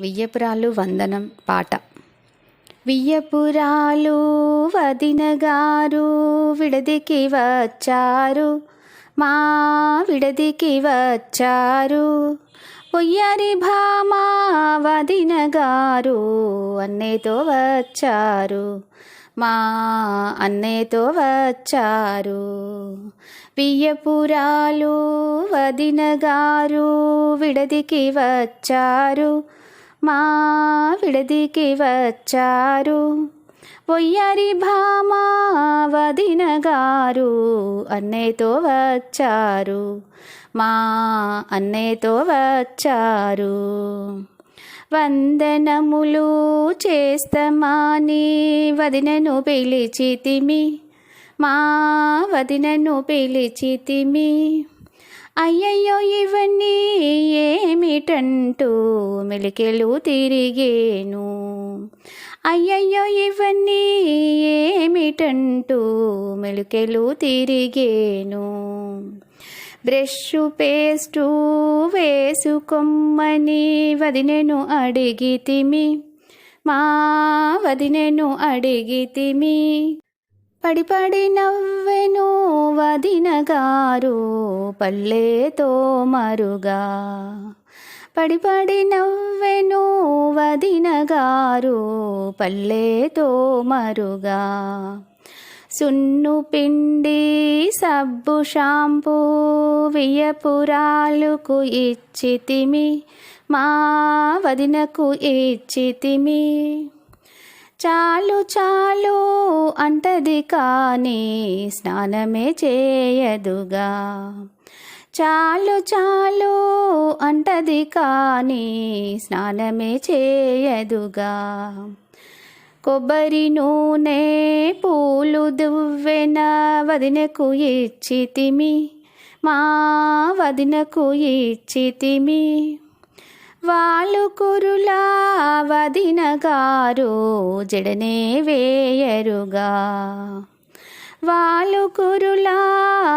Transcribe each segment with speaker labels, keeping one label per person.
Speaker 1: వియ్యపురాలు వందనం పాట. వియ్యపురాలు వదినగారు విడదికి వచ్చారు. మా విడదికి వచ్చారు. పొయ్యరి భామా వదినగారు అన్నేతో వచ్చారు. మా అన్నయ్యతో వచ్చారు. వియ్యపురాలు వదినగారు విడదికి వచ్చారు. మా విడదికి వచ్చారు. పొయ్యారి భామా వదిన గారు అన్నేతో వచ్చారు. మా అన్నయ్యతో వచ్చారు. వందనములు చేస్తమాని వదినను పిలిచితిమి? మా వదినను పిలిచితిమి? అయ్యయ్యో ఇవన్నీ ఏమిటంటూ మెలికెలు తిరిగేను. అయ్యయ్యో ఇవన్నీ ఏమిటంటూ మెలికెలు తిరిగేను. బ్రష్ పేస్టు వేసుకొమ్మని వదినెను అడిగితిమి మా వదినెను అడిగితిమి పడిపడి నవ్వెను వదిన గారు పల్లెతో మరుగా. పడిపడి నవ్వెను వదిన గారు పల్లెతో మరుగా. సున్ను పిండి సబ్బు షాంపూ వియ్యపురాలుకు ఇచ్చితిమి మా వదినకు ఇచ్చితిమి చాలు చాలు అంటది కానీ స్నానమే చేయదుగా. చాలు చాలు అంటది కానీ స్నానమే చేయదుగా. కొబ్బరి నూనె పూలు దువ్వెన వదినకు ఇచ్చితిమి మా వదినకు ఇచ్చితిమి. వాళ్ళు కురులా వదినగారు జడనే వేయరుగా. వాళ్ళు కురులా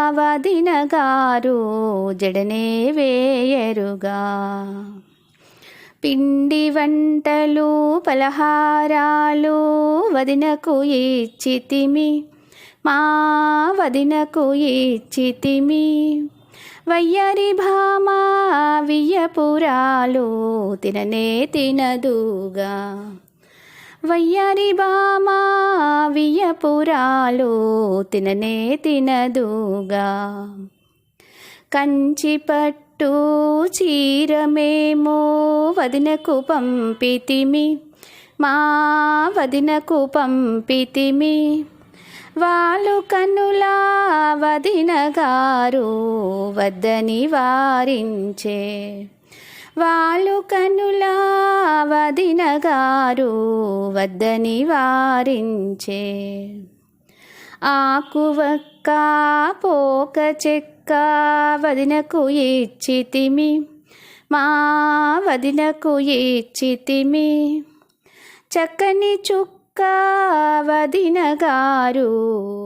Speaker 1: వదినగారు జడనే వేయరుగా. పిండి వంటలు పలహారాలు వదినకు ఇచ్చితిమి మా వదినకు ఇచ్చితిమి. వయ్యరి భామా వియ్యపురాలు తిననే తినదుగా. వయ్యరి బామా వియ్యపురాలు తిననే తినదుగా. కంచి పట్టు చీరమేమో వదినకు పంపితిమి మా వదినకు పంపితిమి. వాళ్ళు కన్నులా వదిన గారు వద్దని వారించే. వాళ్ళు కన్నులా వదిన గారు వద్దని వారించే. ఆకువక్క పోక చెక్క వదినకు ఇచ్చితిమి. మా వదినకు ఇచ్చితిమి. చక్కని చుక్క వదినగారు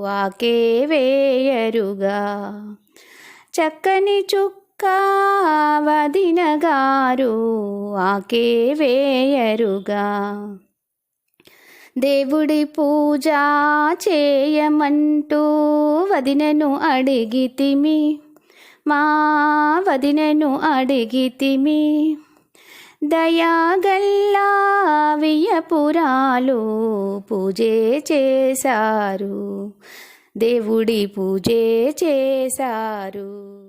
Speaker 1: ఆకే వేయరుగా. చక్కని చుక్క వదినగారు ఆకే వేయరుగా. దేవుడి పూజ చేయమంటూ వదినను అడిగితిమి మా వదినను అడిగితిమి. దయాగల్లా వియ్యపురాలు పూజే చేశారు. దేవుడి పూజే చేశారు.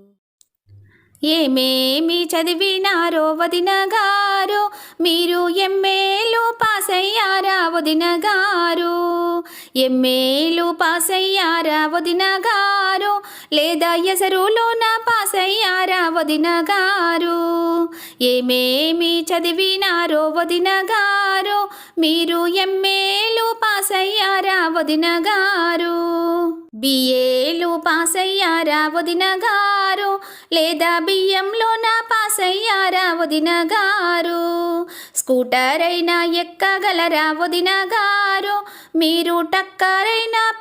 Speaker 1: ఏమేమి చదివినారో వదిన గారు? మీరు ఎమ్మేలు పాస్ అయ్యారా వదిన గారు? ఎమ్మేలు పాస్ అయ్యారా వదిన గారు? లేదా ఎసరులోన పాస్ అయ్యారా వదిన గారు? ఏమేమి చదివినారో వదిన గారు? మీరు ఎమ్మేలు పాస్ అయ్యారా వదిన గారు? బిఏలు పాస్ అయ్యారా వదిన గారు? లేదా బియ్యంలో నా పాస్ అయ్యారా వదిన గారు? స్కూటర్ అయినా ఎక్కగలరా వదిన గారు? మీరు టక్కరైనా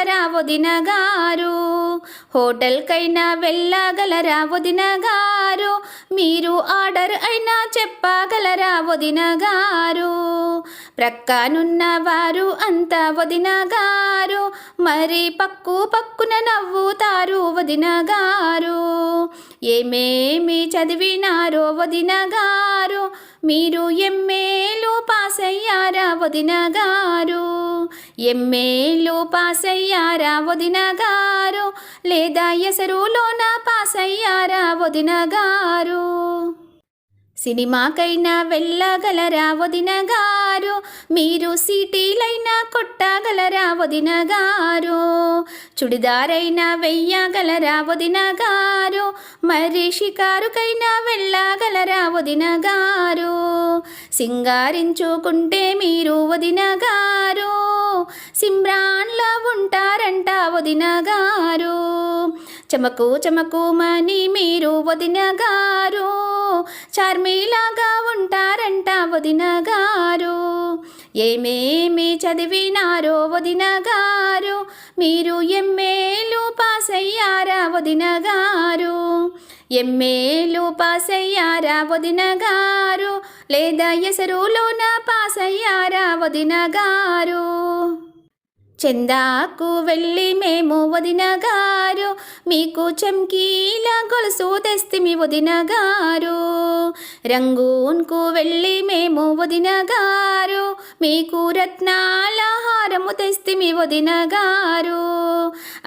Speaker 1: వెళ్ళగలరా వదిన గారు? హోటల్కైనా వెళ్ళగలరా వదిన గారు? మీరు ఆర్డర్ అయినా చెప్పగలరా వదిన గారు? ప్రక్కనున్న వారు అంతా వదిన గారు. మరి పక్కు పక్కున నవ్వుతారు వదిన గారు. ఏమేమి చదివినారో వదిన గారు? మీరు ఎమ్మేలు పాస్ అయ్యారా వదిన గారు? ఎమ్మేలు పాస్ అయ్యారా వదిన గారు? లేదా ఎసరులోన పాస్ అయ్యారా వదిన గారు? సినిమాకైనా వెళ్ళగలరా వదిన గారు? మీరు సిటీలైనా కొట్టగలరా వదినగారు చుడిదారైనా వెయ్యగలరా వదినగారు మరి షికారుకైనా వెళ్ళగలరా వదినగారు సింగారించుకుంటే మీరు వదినగారు గారు? ఉంటారంట వదినగారు చమకు చమకుమని మీరు వదినగారు చార్మీలాగా ఉంటారంట వదిన గారు. ఏమేమి చదివినారో వదిన గారు? మీరు ఎమ్మేలు పాస్ అయ్యారా వదిన గారు? ఎమ్మేలు పాస్ అయ్యారా వదిన గారు? లేదా ఎసరులోన పాస్ అయ్యారా వదిన గారు? చందాకు వెళ్ళి మేము వదినగారు మీకు చమ్కీల గొలుసు తెస్తిమి వదిన గారు. రంగూన్కు వెళ్ళి మేము వదినగారు మీకు రత్నాల హారము తెస్తిమి వదిన గారు.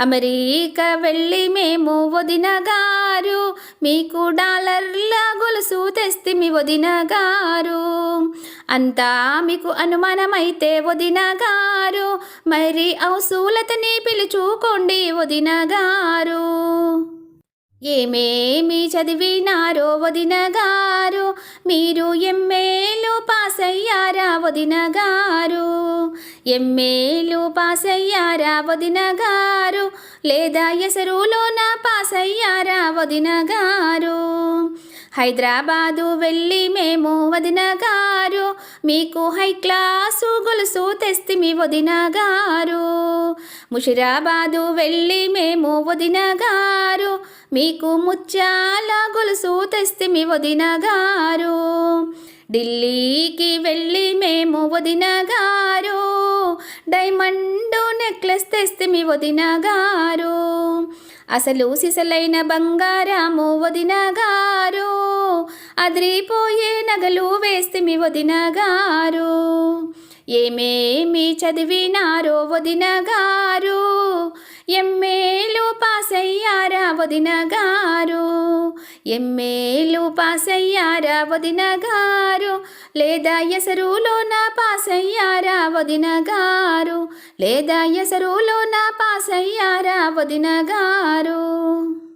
Speaker 1: అమెరికా వెళ్ళి మేము వదినగారు గారు. మీకు డాలర్ల గొలుసు తెస్తిమి వదిన గారు. అంతా మీకు అనుమానమైతే వదిన గారు. మరి అవసూలతని పిలుచుకోండి వదిన గారు. ఏమేమి చదివినారో వదిన గారు. మీరు ఎమ్మేలు పాస్ అయ్యారా వదిన గారు. ఎమ్మేలు పాస్ అయ్యారా వదిన గారు. లేదా ఎసరులోన పాస్ వదినగారు. వదిన గారు హైదరాబాదు వెళ్ళి మేము వదినగారు. మీకు హై క్లాసు గొలుసు తెస్తిమి మీ వదినగారు. ముషిరాబాదు వెళ్ళి మేము వదినగారు. మీకు ముత్యాల గొలుసు తెస్తిమి వదిన గారు. ఢిల్లీకి వెళ్ళి మేము వదిన గారు. డైమండ్ నెక్లెస్ తెస్తిమి వదిన గారు. అసలు సిసలైన బంగారము వదిన గారు. అదిరిపోయే నగలు వేస్తిమి వదిన గారు. ఏమేమి చదివినారో వదిన గారు. ఎమ్మేలు పాస్ అయ్యారా వదిన గారు? ఎమ్మేలు పాస్ అయ్యారా వదిన గారు? లేదా ఎసరులోన పాస్ అయ్యారా వదిన గారు? లేదా ఎసరులోన పాస్ అయ్యారా వదిన గారు?